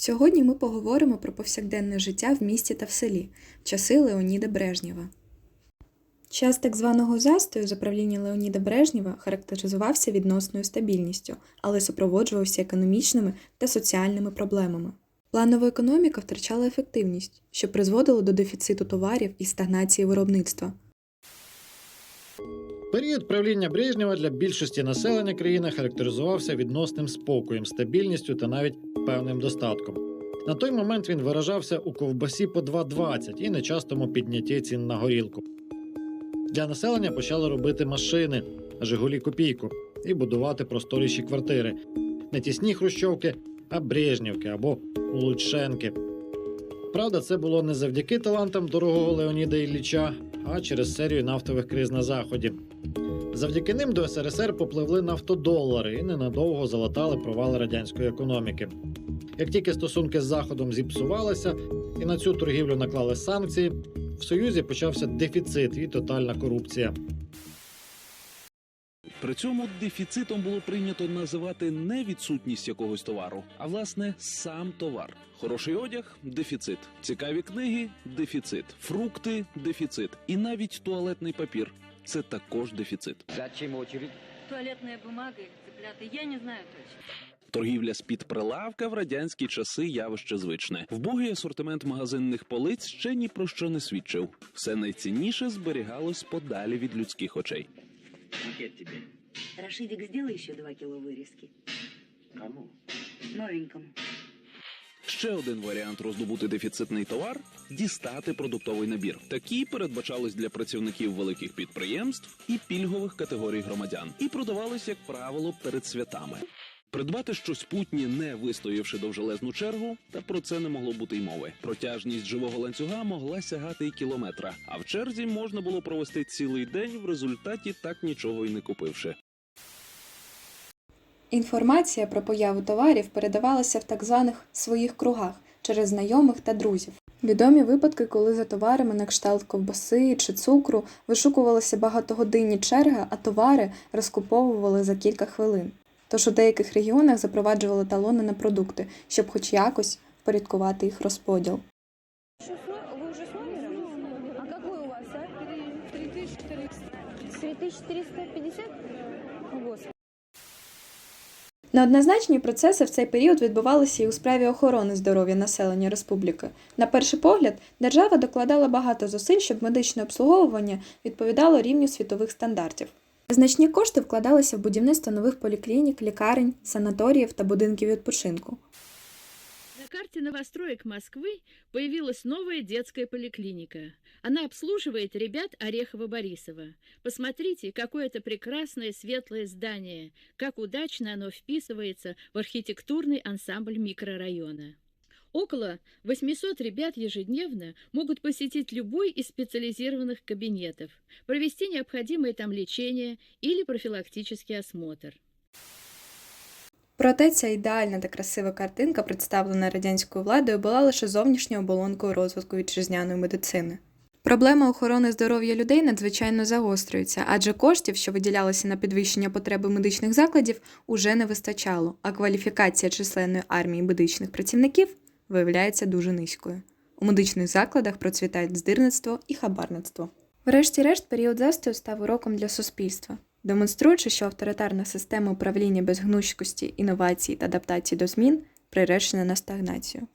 Сьогодні ми поговоримо про повсякденне життя в місті та в селі в часи Леоніда Брежнєва. Час так званого застою за правління Леоніда Брежнєва характеризувався відносною стабільністю, але супроводжувався економічними та соціальними проблемами. Планова економіка втрачала ефективність, що призводило до дефіциту товарів і стагнації виробництва. Період правління Брежнєва для більшості населення країни характеризувався відносним спокоєм, стабільністю та навіть певним достатком. На той момент він виражався у ковбасі по 2,20 і нечастому піднятті цін на горілку. Для населення почали робити машини, Жигулі копійку і будувати просторіші квартири. Не тісні хрущовки, а Брежнівки або Лучшенки. Правда, це було не завдяки талантам дорогого Леоніда Ілліча, а через серію нафтових криз на заході. Завдяки ним до СРСР попливли нафтодолари і ненадовго залатали провали радянської економіки. Як тільки стосунки з Заходом зіпсувалися і на цю торгівлю наклали санкції, в Союзі почався дефіцит і тотальна корупція. При цьому дефіцитом було прийнято називати не відсутність якогось товару, а власне сам товар. Хороший одяг дефіцит, цікаві книги дефіцит, фрукти дефіцит, і навіть туалетний папір це також дефіцит. Зачем очередь? туалетная бумага или цыплята, я не знаю точно. Торгівля з під прилавка в радянські часи явище звичне. Вбогий асортимент магазинних полиць ще ні про що не свідчив. Все найцінніше зберігалось подалі від людських очей. Букет тебе. Рашидик, сделай еще два кило вырезки. Кому? Новенькому. Ще один варіант роздобути дефіцитний товар дістати продуктовий набір. Такі передбачались для працівників великих підприємств і пільгових категорій громадян, і продавались, як правило, перед святами. Придбати щось путнє, не вистоявши довжелезну чергу, та про це не могло бути й мови. Протяжність живого ланцюга могла сягати й кілометра, а в черзі можна було провести цілий день, в результаті так нічого й не купивши. Інформація про появу товарів передавалася в так званих своїх кругах через знайомих та друзів. Відомі випадки, коли за товарами на кшталт ковбаси чи цукру вишукувалися багатогодинні черги, а товари розкуповували за кілька хвилин. Тож у деяких регіонах запроваджували талони на продукти, щоб хоч якось впорядкувати їх розподіл. Вы уже с? А у вас, а? 3400. 3450? Господи. Неоднозначні процеси в цей період відбувалися і у справі охорони здоров'я населення республіки. На перший погляд, держава докладала багато зусиль, щоб медичне обслуговування відповідало рівню світових стандартів. Значні кошти вкладалися в будівництво нових поліклінік, лікарень, санаторіїв та будинків відпочинку. На карте новостроек Москвы появилась новая детская поликлиника. Она обслуживает ребят Орехова-Борисова. Посмотрите, какое это прекрасное светлое здание, как удачно оно вписывается в архитектурный ансамбль микрорайона. Около 800 ребят ежедневно могут посетить любой из специализированных кабинетов, провести необходимое там лечение или профилактический осмотр. Проте ця ідеальна та красива картинка, представлена радянською владою, була лише зовнішньою оболонкою розвитку вітчизняної медицини. Проблема охорони здоров'я людей надзвичайно загострюється, адже коштів, що виділялися на підвищення потреби медичних закладів, уже не вистачало, а кваліфікація численної армії медичних працівників виявляється дуже низькою. У медичних закладах процвітають здирництво і хабарництво. Врешті-решт, період застою став уроком для суспільства, демонструючи, що авторитарна система управління без гнучкості, інновацій та адаптації до змін приречена на стагнацію.